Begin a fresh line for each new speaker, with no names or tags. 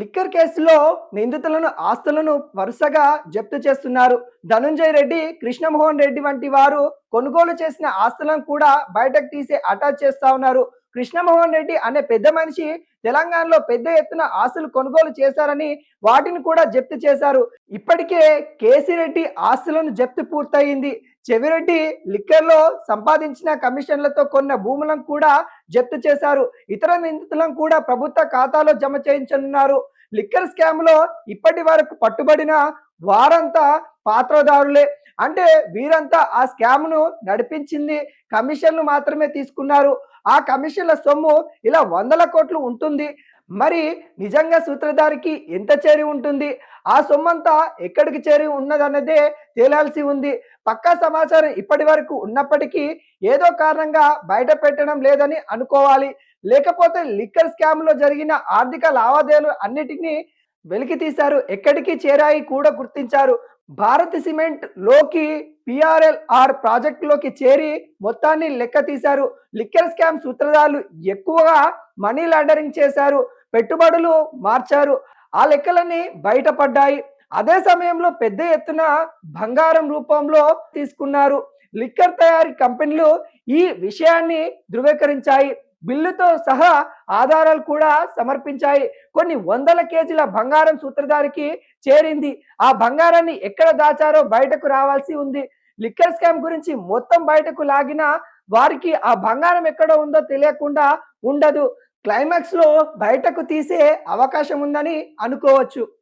Liquor కేసులో నిందితులను ఆస్తులను వరుసగా జప్తు చేస్తున్నారు. ధనుంజయ్ రెడ్డి కృష్ణమోహన్ రెడ్డి వంటి వారు కొనుగోలు చేసిన ఆస్తులను కూడా బయటకు తీసి అటాచ్ చేస్తా ఉన్నారు. కృష్ణమోహన్ రెడ్డి అనే పెద్ద మనిషి తెలంగాణలో పెద్ద ఎత్తున ఆస్తులు కొనుగోలు చేశారని వాటిని కూడా జప్తు చేశారు. ఇప్పటికే కేసిరెడ్డి ఆస్తులను జప్తు పూర్తయింది. చెవిరెడ్డి లిక్కర్లో సంపాదించిన కమిషన్లతో కొన్న భూములను కూడా జప్తు చేశారు. ఇతర నిందితులను కూడా ప్రభుత్వ ఖాతాలో జమ చేయించనున్నారు. లిక్కర్ స్కామ్లో ఇప్పటి వరకు పట్టుబడిన వారంతా పాత్రదారులే. అంటే వీరంతా ఆ స్కామ్ను నడిపించింది కమిషన్లు మాత్రమే తీసుకున్నారు. ఆ కమిషన్ల సొమ్ము ఇలా వందల కోట్లు ఉంటుంది. మరి నిజంగా సూత్రధారికి ఎంత చేరి ఉంటుంది? ఆ సొమ్మంతా ఎక్కడికి చేరి ఉన్నదన్నదే తేలాల్సి ఉంది. పక్కా సమాచారం ఇప్పటి వరకు ఉన్నప్పటికీ ఏదో కారణంగా బయట పెట్టడం లేదని అనుకోవాలి. లేకపోతే లిక్కర్ స్కామ్లో జరిగిన ఆర్థిక లావాదేవీలు అన్నిటినీ వెలికి తీశారు ఎక్కడికి చేరాయి కూడా గుర్తించారు. భారత్ సిమెంట్లోకి పిఆర్ఎల్ఆర్ ప్రాజెక్టులోకి చేరి మొత్తాన్ని లెక్క తీశారు. లిక్కర్ స్కామ్ సూత్రధారులు ఎక్కువగా మనీ లాండరింగ్ చేశారు. పెట్టుబడులు మార్చారు. ఆ లెక్కలన్నీ బయటపడ్డాయి. అదే సమయంలో పెద్ద ఎత్తున బంగారం రూపంలో తీసుకున్నారు. లిక్కర్ తయారీ కంపెనీలు ఈ విషయాన్ని ధృవీకరించాయి. బిల్లుతో సహా ఆధారాలు కూడా సమర్పించాయి. కొన్ని వందల కేజీల బంగారం సూత్రధారికి చేరింది. ఆ బంగారాన్ని ఎక్కడ దాచారో బయటకు రావాల్సి ఉంది. లిక్కర్ స్కామ్ గురించి మొత్తం బయటకు లాగిన వారికి ఆ బంగారం ఎక్కడ ఉందో తెలియకుండా ఉండదు. క్లైమాక్స్లో బయటకు తీసే అవకాశం ఉందని అనుకోవచ్చు.